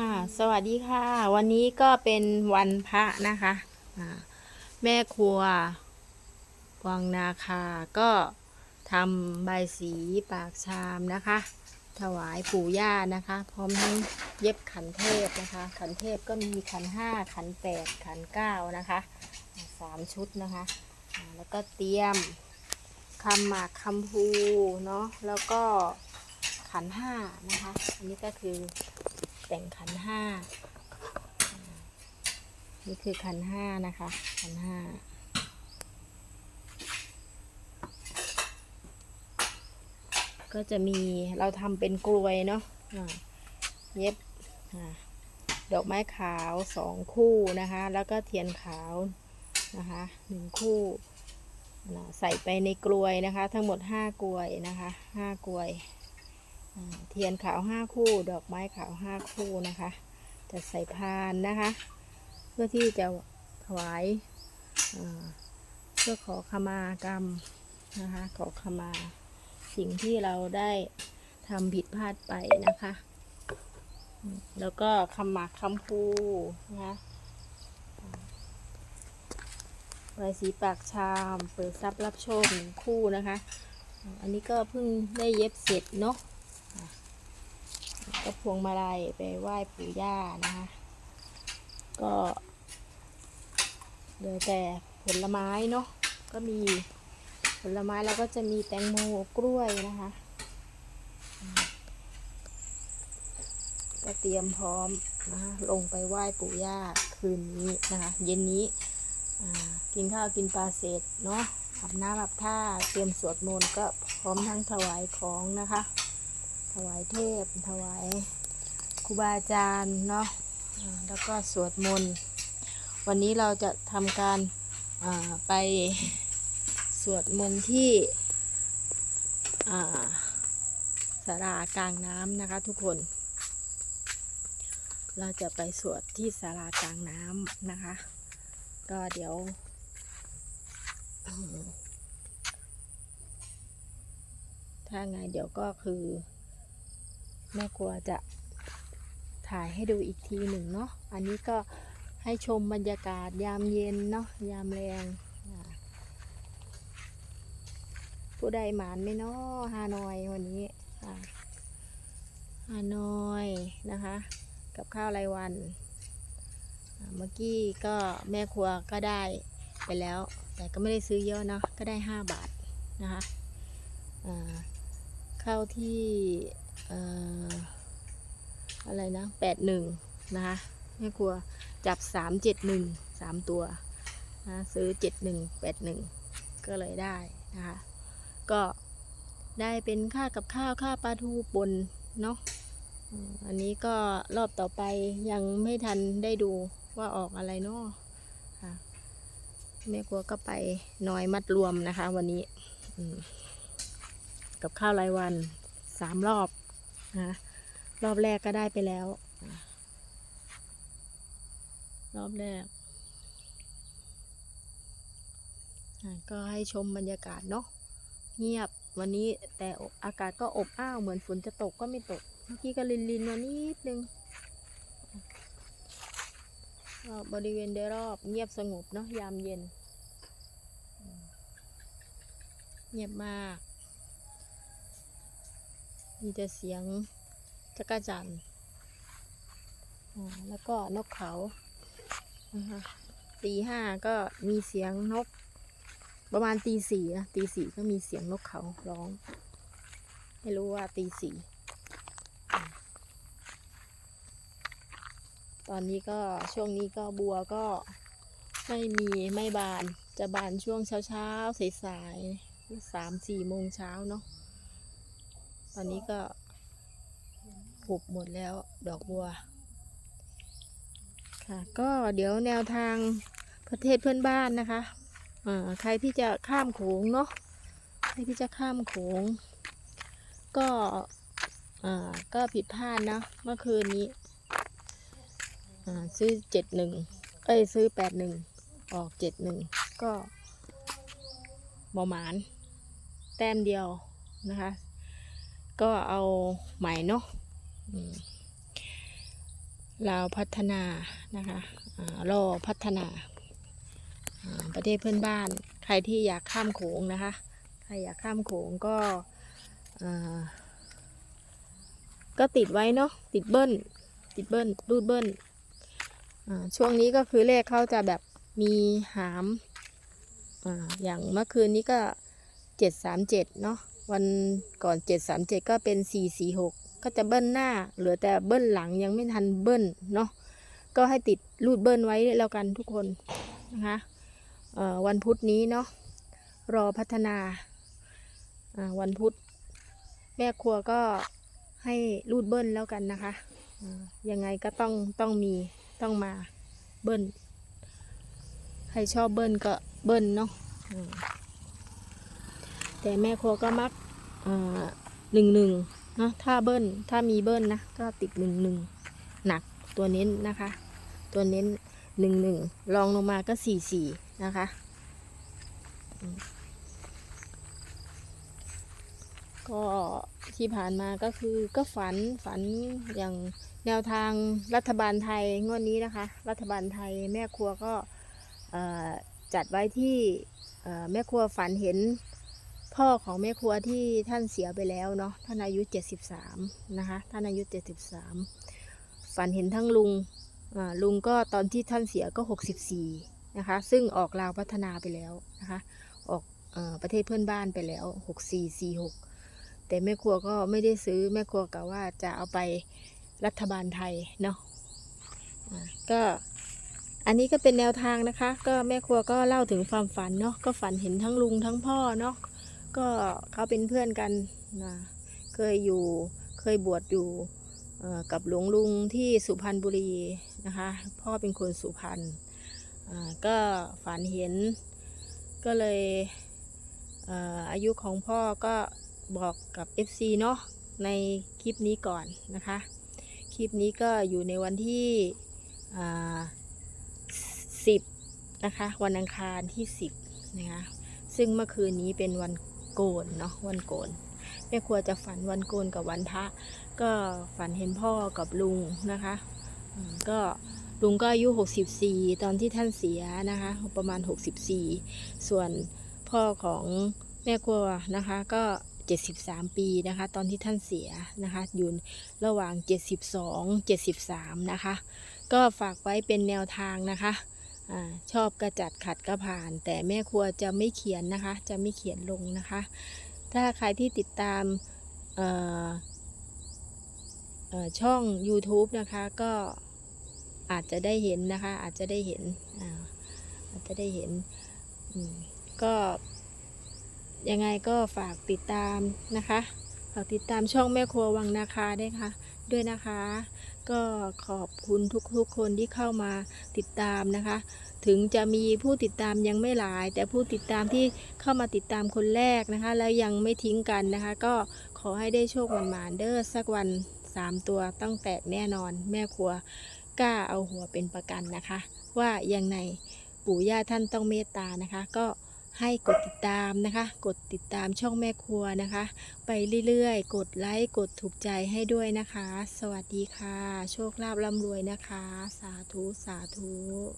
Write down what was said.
ค่ะ สวัสดีค่ะ วันนี้ก็เป็นวันพระนะคะ แม่ครัว วังนาคา ก็ทำใบสีปากชามนะคะ ถวายปู่ย่านะคะ พร้อมทั้งเย็บขันเทพนะคะ ขันเทพก็มีขันห้าขันแปดขันเก้านะคะสามชุดนะคะ แล้วก็เตรียมคำหมากคำพูเนาะ แล้วก็ขันห้านะคะ อันนี้ก็คือ แต่งขันห้า นี่คือขันห้านะคะ ขันห้า ก็จะมีเราทำเป็นกลวยเนาะเย็บอดอกไม้ขาวสองคู่นะคะ แล้วก็เทียนขาวนะคะหนึ่งคู่ใส่ไปในกลวยนะคะ ทั้งหมดห้ากลวยนะคะห้ากลวย เทียนขาวห้าคู่ ดอกไม้ขาวห้าคู่นะคะ จะใส่พานนะคะ เพื่อที่จะถวายเพื่อขอขมากรรมนะคะ ขอขมาสิ่งที่เราได้ทำผิดพลาดไปนะคะ แล้วก็คำหมากคำพูนะคะใบสีปากชาม เปิดทรัพย์รับโชคหนึ่งคู่นะคะ อันนี้ก็เพิ่งได้เย็บเสร็จเนาะ ก็พวงมาลัยไปไหว้ปู่ย่านะคะก็เหลือแต่ผลไม้เนาะก็มีผลไม้แล้วก็จะมีแตงโมกล้วยนะคะก็เตรียมพร้อมนะคะลงไปไหว้ปู่ย่าคืนนี้นะคะ เย็นนี้กินข้าวกินปลาเสร็จเนาะอาบน้ำอาบท่าเตรียมสวดมนต์ก็พร้อมทั้งถวายของนะคะ ถวายเทพ ถวายครูบาอาจารย์เนาะแล้วก็สวดมนต์ วันนี้เราจะทำการไปสวดมนต์ที่อ่าศาลากลางน้ำนะคะทุกคน เราจะไปสวดที่ศาลากลางน้ำนะคะ ก็เดี๋ยวถ้าไงเดี๋ยวก็คือ แม่ครัวจะถ่ายให้ดูอีกทีหนึ่งเนาะ อันนี้ก็ให้ชมบรรยากาศยามเย็นเนาะ ยามแรง ผู้ใดหมานไม่เนาะฮานอยวันนี้ฮานอยนะคะ กับข้าวรายวัน เมื่อกี้ก็แม่ครัวก็ได้ไปแล้ว แต่ก็ไม่ได้ซื้อเยอะเนาะ ก็ได้ห้าบาทนะคะข้าวที่ อะไรนะแปดหนึ่งนะคะแม่ครัวจับสามเจ็ดหนึ่งสามตัวนะซื้อเจ็ดหนึ่งแปดหนึ่งก็เลยได้นะคะก็ได้เป็นค่ากับข้าวค่าปลาทูปนเนาะอันนี้ก็รอบต่อไปยังไม่ทันได้ดูว่าออกอะไรเนาะค่ะแม่ครัวก็ไปน้อยมัดรวมนะคะ วันนี้ กับข้าวรายวันสามรอบ นะรอบแรกก็ได้ไปแล้ว รอบแรกก็ให้ชมบรรยากาศเนาะเงียบวันนี้แต่อากาศก็อบอ้าวเหมือนฝนจะตกก็ไม่ตก เมื่อกี้ก็ลินลินมานิดนึงบริเวณโดยรอบเงียบสงบเนาะยามเย็น เงียบมาก มีแต่เสียงจักรจันทร์อ่าแล้วก็นกเขานะคะตีห้าก็มีเสียงนก ประมาณตีสี่นะตีสี่ก็มีเสียงนกเขาร้อง ไม่รู้ว่าตีสี่ตอนนี้ก็ช่วงนี้ก็บัวก็ไม่มีไม่บานจะบานช่วงเช้าเช้าๆสายสามสี่โมงเช้าเนาะ ตอนนี้ก็หุบหมดแล้วดอกบัว ค่ะ ก็เดี๋ยวแนวทางประเทศเพื่อนบ้านนะคะอ่าใครที่จะข้ามโขงเนาะใครที่จะข้ามโขง ก็อ่าก็ผิดพลาดนะเมื่อคืนนี้อ่าซื้อเจ็ดหนึ่งเอ้ยซื้อแปดหนึ่งออกเจ็ดหนึ่งก็บอหมาน แต้มเดียวนะคะ ก็เอาใหม่เนาะอืมลาวพัฒนานะคะอารอพัฒนาอ่าประเทศเพื่อนบ้าน ใครที่อยากข้ามโขงนะคะ ใครอยากข้ามโขงก็อ่าก็ติดไว้เนาะติดเบิ้ลติดเบิ้ลรูดเบิ้ลอ่าช่วงนี้ก็คือเลขเขาจะแบบมีหามอ่าอย่างเมื่อคืนนี้ก็เจ็ดสามเจ็ดเนาะ วันก่อนเจ็ดสามเจ็ดก็เป็นสี่สี่หกก็จะเบิ้ลหน้า เหลือแต่เบิ้ลหลังยังไม่ทันเบิ้ลเนาะก็ให้ติดรูดเบิ้ลไว้แล้วกันทุกคนนะคะวันพุธนี้เนาะรอพัฒนาวันพุธแม่ครัวก็ให้รูดเบิ้ลแล้วกันนะคะยังไงก็ต้องต้องมีต้องมาเบิ้ลใครชอบเบิ้ลก็เบิ้ลเนาะ แต่แม่ครัวก็มักหนึ่งหนึ่งนะถ้าเบิ้ลถ้ามีเบิ้ลนะ ก็ติดหนึ่งหนึ่งหนักตัวเน้นนะคะ ตัวเน้นหนึ่งหนึ่งลองลงมาก็สี่สี่นะคะก็ที่ผ่านมาก็คือก็ฝันฝันอย่างแนวทางรัฐบาลไทยงวดนี้นะคะ รัฐบาลไทยแม่ครัวก็จัดไว้ที่แม่ครัวฝันเห็น พ่อของแม่ครัวที่ท่านเสียไปแล้วเนาะท่านอายุ 73 นะคะ ท่านอายุ 73 ฝันเห็นทั้งลุงอ่าลุงก็ตอนที่ท่านเสียก็ 64 นะคะ ซึ่งออกลาวพัฒนาไปแล้วนะคะ ออกอประเทศเพื่อนบ้านไปแล้ว 6446 แต่แม่ครัวก็ไม่ได้ซื้อแม่ครัวกะว่าจะเอาไปรัฐบาลไทยเนาะอ่าก็อันนี้ก็เป็นแนวทางนะคะ ก็แม่ครัวก็เล่าถึงความฝันเนาะก็ฝันเห็นทั้งลุงทั้งพ่อเนาะ ก็เขาเป็นเพื่อนกันนะเคยอยู่เคยบวชอยู่กับหลวงลุงที่สุพรรณบุรีนะคะ พ่อเป็นคนสุพรรณก็ฝันเห็นก็เลยเออายุของพ่อก็บอกกับ FC เนาะในคลิปนี้ก่อนนะคะ คลิปนี้ก็อยู่ในวันที่อ่าสิบนะคะวันอังคารที่สิบนะคะซึ่งเมื่อคืนนี้เป็นวัน โกนเนาะวันโกนแม่ครัวจะฝันวันโกนกับวันพระก็ฝันเห็นพ่อกับลุงนะคะก็ลุงก็อายุ 64 ตอนที่ท่านเสียนะคะ ประมาณ 64 ส่วนพ่อของแม่ครัวนะคะก็ 73 ปีนะคะ ตอนที่ท่านเสียนะคะ อยู่ระหว่าง 72 73 นะคะ ก็ฝากไว้เป็นแนวทางนะคะ อชอบกระจัดขัดกระผ่าน แต่แม่ครัวจะไม่เขียนนะคะ จะไม่เขียนลงนะคะ ถ้าใครที่ติดตามช่อง YouTube นะคะก็อาจจะได้เห็นนะคะ อาจจะได้เห็นอาอาจจะได้เห็นก็ยังไงก็ฝากติดตามนะคะ ฝากติดตามช่องแม่ครัววังนาคาได้ค่ะ ด้วยนะคะ ก็ขอบคุณทุกๆคนที่เข้ามาติดตามนะคะ ถึงจะมีผู้ติดตามยังไม่หลาย แต่ผู้ติดตามที่เข้ามาติดตามคนแรกนะคะ แล้วยังไม่ทิ้งกันนะคะ ก็ขอให้ได้โชคหมานๆเด้อสักวันสามตัวต้องแตกแน่นอน แม่ครัวกล้าเอาหัวเป็นประกันนะคะ ว่ายังไงปู่ย่าท่านต้องเมตตานะคะ ก็ ให้กดติดตามนะคะ กดติดตามช่องแม่ครัวนะคะ ไปเรื่อยๆ กดไลค์ กดถูกใจให้ด้วยนะคะ สวัสดีค่ะ โชคลาภร่ำรวยนะคะ สาธุ สาธุ